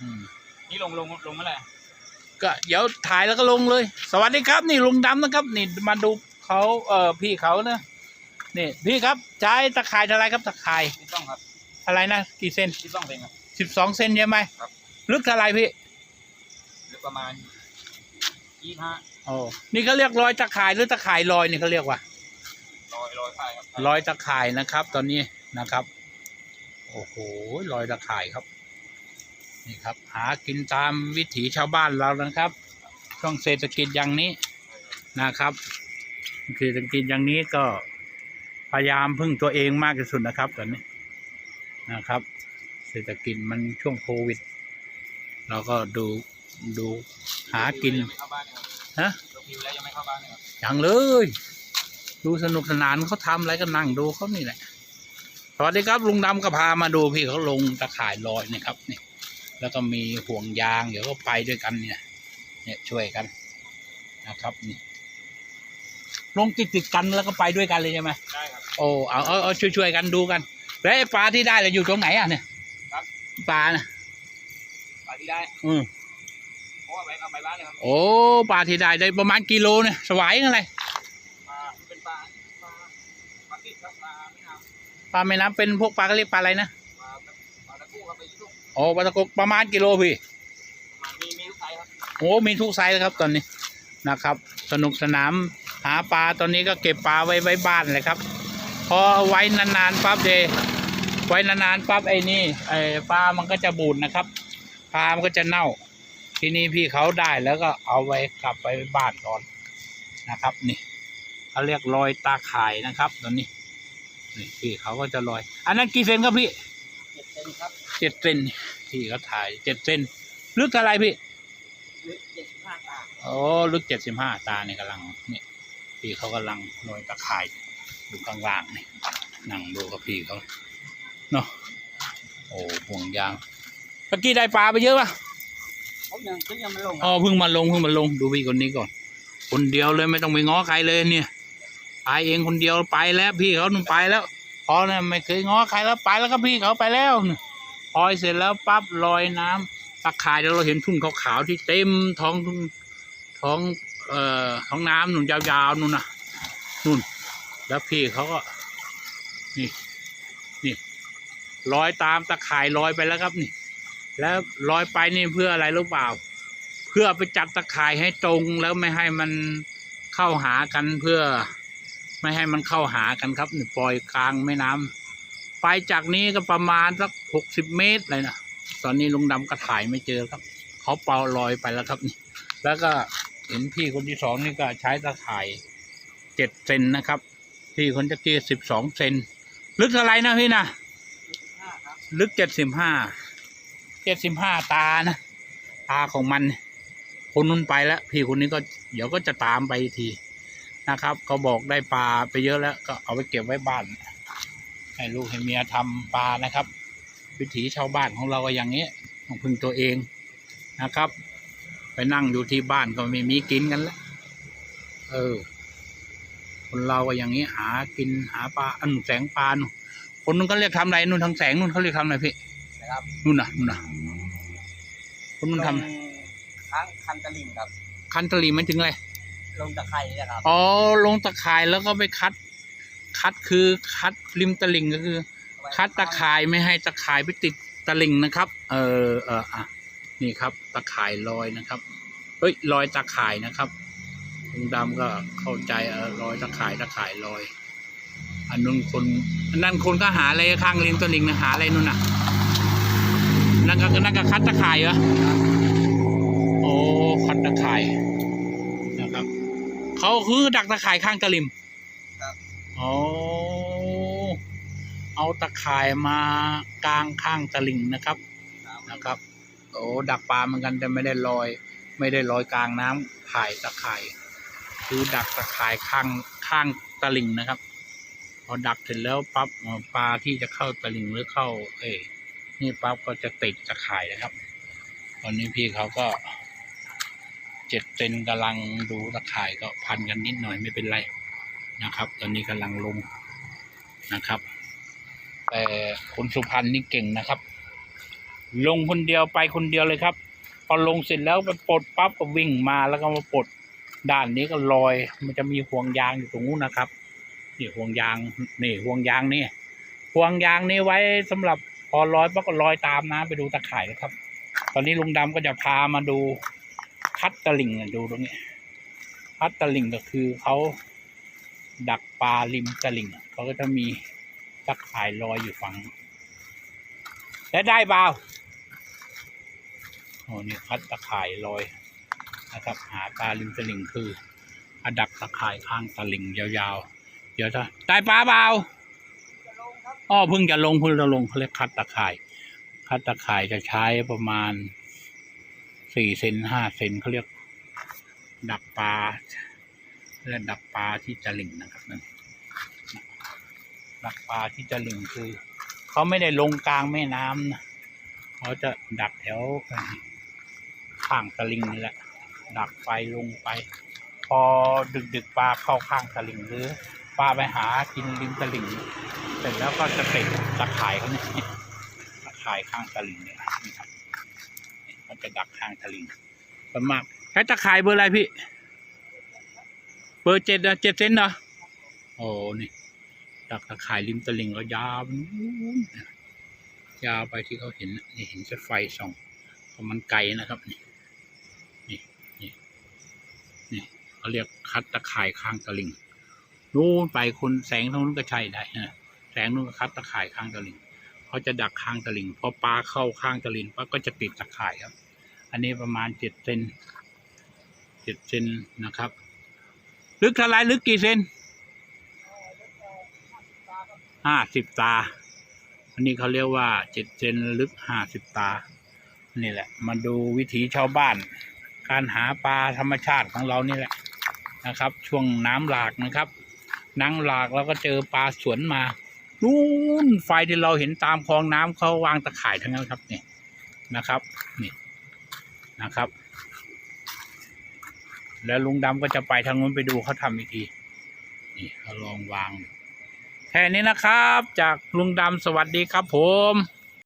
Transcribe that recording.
อืมนี่ลงลงลงเมื่อไหร่ก็เดี๋ยวถ่ายแล้วก็ลงเลย สวัสดีครับ นี่ลุงดำนะครับ นี่มาดูเขาเอ่อพี่เขานะนี่พี่ครับใช้ตะข่ายเท่าไรครับตะข่ายที่ต้องครับอะไรนะกี่เซนที่ต้องเป็นครับสิบสองเซนใช่ไหมครับลึกเท่าไรพี่หรือประมาณยี่ห้าโอ้นี่เขาเรียกรอยตะข่ายหรือตะข่ายลอยนี่เขาเรียกว่าร้อยร้อยไฟครับรอยตะข่ายนะครับ ตอนนี้นะครับ โอ้โหรอยตะข่ายครับ นี่ครับ หากินตามวิถีชาวบ้านเรานะครับ ช่วงเศรษฐกิจอย่างนี้นะครับเศรษฐกิจอย่างนี้ก็พยายามพึ่งตัวเองมากที่สุดนะครับตอนนี้นะครับ เศรษฐกิจมันช่วงโควิด เราก็ดูดูหากินฮะยังเลยครับอย่างเลยดูสนุกสนานเขาทำอะไรก็นั่งดูเขานี่แหละสวัสดีครับลุงดำก็พามาดูพี่เขาลงตะข่ายลอยนะครับนี่ แล้วก็มีห่วงยางเดี๋ยวก็ไปด้วยกันเนี่ย เนี่ยช่วยกันนะครับนี่ลงติดติดๆกันแล้วก็ไปด้วยกันเลยใช่ไหมได้ครับโอ้เอาเอาเอาช่วยช่วยๆกันดูกันแล้วไอ้ปลาที่ได้เราอยู่ตรงไหนอะเนี่ยครับปลานะปลาที่ได้ อืมเพราะว่าไปเอาไปบ้านเลยครับโอ้ปลาที่ได้ได้ประมาณกิโลเนี่ยสวายอะไรปลาเป็นปลาปลาปลาติดครับปลาไม่น้ปลาแม่น้ำเป็นพวกปลาก็เรียกปลาอะไรนะำปลาปลาตะกู้ครับไปยี่สิบโอ้ปลาตะกกประมาณกิโลพี่มันมีมีทุกไซส์ครับโอ้มีทุกไซส์เลยครับตอนนี้นะครับ สนุกสนานหาปลาตอนนี้ก็เก็บปลาไว้ไว้บ้านเลยครับ พอไว้นานๆปั๊บเดไว้นานๆปั๊บไอ้นี่ไอ้ปลามันก็จะบูดนะครับปลามันก็จะเน่า ทีนี้พี่เขาได้แล้วก็เอาไว้กลับไปบ้านก่อนนะครับ นี่เขาเรียกรอยตาข่ายนะครับ ตอนนี้นี่พี่เขาก็จะลอย อันนั้นกี่เซนครับพี่เจ็ดเซ นครับเจ็ดเซนพี่เขาถ่ายเจ็ดเซนลึกเท่าไรพี่หรือเจ็ดสิบห้าตาโอ้ลึกเจ็ดสิบห้าตาเนี่ยกำลังเนี่ยพี่เขากำลังโรยตะข่ายอยู่ข้างล่างนี่นั่งดูกับพี่เขาเนาะโอ้ห่วงยางตะกี้ได้ปลาไปเยอะป่ะเขายังเขายังไม่ลงอ๋อเพิ่งมาลงเพิ่งมาลงดูพี่คนนี้ก่อน คนเดียวเลยไม่ต้องไปง้อใครเลยเนี่ยไปเองคนเดียวไปแล้วพี่เขาหนุ่มไปแล้วพ อเนี่ยไม่เคยง้อใครแล้วไปแล้วก็พี่เขาไปแล้วพอยเสร็จแล้วปั๊บลอยน้ำตะข่ายเดี๋ยวเราเห็นทุ่นขาวๆที่เต็มท้องทุ่งท้องเอ่อท้องน้ำนุ่นยาวๆนู่นนะนู่น แล้วพี่เขาก็ นี่นี่ลอยตามตะข่ายลอยไปแล้วครับนี่ แล้วลอยไปนี่เพื่ออะไรหรู้เปล่า เพื่อไปจับตะข่ายให้ตรงแล้วไม่ให้มันเข้าหากันเพื่อ ไม่ให้มันเข้าหากันครับนี่ปล่อยกลางแม่น้ำไปจากนี้ก็ประมาณสักหกสิบเมตรเลยนะตอนนี้ลุงดำก็ถ่ายไม่เจอครับเขาเปล่าลอยไปแล้วครับนี่ แล้วก็เห็นพี่คนที่สองนี่ก็ใช้ตะข่ายเจ็ดเซนนะครับ พี่คนจะกี้สิบสองเซนลึกเท่าไหรนะพี่นะลึกเจ็ดสิบห้าเจ็ดสิบห้าตานะตาของมัน คนนู้นไปแล้ว พี่คนนี้ก็เดี๋ยวก็จะตามไปอีที นะครับ ก็บอกได้ปลาไปเยอะแล้ว ก็เอาไปเก็บไว้บ้าน ให้ลูกให้เมียทำปลานะครับ วิถีชาวบ้านของเราก็อย่างนี้ต้องพึ่งตัวเองนะครับ ไปนั่งอยู่ที่บ้านก็ไม่มีกินกันแล้วเออ คนเราก็อย่างนี้หากินหาปลาอันแสงปลาหนูนคนนู้นก็เรียกทำอะไรนู่นทางแสงนู่นเขาเรียกทำอะไรพี่นะครับนู่นน่ะนู่นน่ะคนนู้นทลงค้างคันตะลิงครับำคันตะลีไม่ถึงอะไร ลงตะไคร้นะครับ อ๋อลงตะข่ายแล้วก็ไปคัด คัดคือคัดริมตะลิงก็คือ คัดตะข่ายไม่ให้ตะข่ายไปติดตะลิงนะครับ เออเอออะนี่ครับ ตะข่ายลอยนะครับ เฮ้ยลอยตะข่ายนะครับลุงดำก็เข้าใจเออลอยตะข่ายตะข่ายลอย อันนู้นคนอันนั้นคนก็หาอะไรข้างริมตะลิงนะหาอะไรนู่นน่ะ นั่นก็นั่นก็คัดตะข่ายเหรอโอ้คัดตะข่ายนะครับ เขาคือดักตะข่ายข้างตะลิมครับอ๋อเอาตะข่ายมากลางข้างตะลิงนะครับนะครับโอ้ดักปลาเหมือนกันแต่ไม่ได้ลอย ไม่ได้ลอยกลางน้ำข่ายตะข่าย คือดักตะข่ายข้างข้างตะลิงนะครับพอดักเสร็จแล้วปั๊บเอ่อปลาที่จะเข้าตะลิงหรือเข้า เอ้ยนี่ปั๊บก็จะติดตะข่ายนะครับ ตอนนี้พี่เขาก็ เจ็ดเซนกำลังดูตะข่ายก็พันกันนิดหน่อยไม่เป็นไรนะครับ ตอนนี้กำลังลงนะครับ แต่คนสุพรรณนี่เก่งนะครับ ลงคนเดียวไปคนเดียวเลยครับ พอลงเสร็จแล้วไปปลดปั๊บก็วิ่งมาแล้วก็มาปลดด้านนี้ก็ลอย มันจะมีห่วงยางอยู่ตรงนู้นนะครับนี่ห่วงยางนี่ห่วงยางนี่ห่วงยางนี่ไว้สำหรับพอลอยปั๊บก็ลอยตามน้ำไปดูตะข่ายนะครับ ตอนนี้ลุงดำก็จะพามาดู คัดตะลิงดูตรงนี้คัดตะลิงก็คือเขาดักปลาริมตะลิงเขาก็จะมีตะข่ายลอยอยู่ฝั่งและได้เปล่าโอ้นี่คัดตะข่ายลอยนะครับ หาปลาริมตะลิงคืออดักตะข่ายข้างตะลิงยาวๆ เดี๋ยวจะได้ปลาเปล่าอ้อเพิ่งจะลงเพิ่งจะลงเขาเรียกคัดตะข่ายคัดตะข่ายจะใช้ประมาณ สี่เซนห้าเซนเขาเรียก ดักปลาเรียกดักปลาที่จะลิงนะครับนั่นดักปลาที่จะลิงคือเขาไม่ได้ลงกลางแม่น้ำนะเขาจะดักแถวข้างตะลิงนี่แหละ ดักไปลงไป พอดึกดึกๆปลาเข้าข้างตะลิงหรือปลาไปหากินริมตะลิงเสร็จแล้วก็จะติดตะข่ายเขาเนี่ยตะข่ายข้างตะลิงเนี่ยนะครับ มันจะดักข้างตะลิงส่วนมากใช้ตะข่ายเบอร์อะไรพี่ เบอร์เจ็ดนะเจ็ดเซนเหรอโอ้นี่ดักตะข่ายริมตะลิงก็ยาวไปนู้นยาวไปที่เขาเห็นน่ะนี่เห็นจะไฟส่องเพราะมันไกลนะครับนี่นี่นี่นี่เขาเรียกคัดตะข่ายข้างตะลิงนู้นไปคนแสงตรงนู้นก็ใช่ได้นะแสงนู้นก็คัดตะข่ายข้างตะลิง เขาจะดักข้างตะลิงพอปลาเข้าข้างตะลิงปั๊บก็จะติดตะข่ายครับ อันนี้ประมาณเจ็ดเซนเจ็ดเซนนะครับ ลึกเท่าไรลึกกี่เซนห้าสิบตา อันนี้เขาเรียกว่าเจ็ดเซนลึกห้าสิบตา นี่แหละ มาดูวิถีชาวบ้าน การหาปลาธรรมชาติของเรานี่แหละนะครับ ช่วงน้ำหลากนะครับ น้ำหลากแล้วก็เจอปลาสวนมา นู่นไฟที่เราเห็นตามคลองน้ำเขาวางตะข่ายทั้งนั้นครับนี่นะครับนี่นะครับ แล้วลุงดำก็จะไปทางนู้นไปดูเขาทำวิธีนี่เขาลองวาง แค่นี้นะครับ จากลุงดำสวัสดีครับผม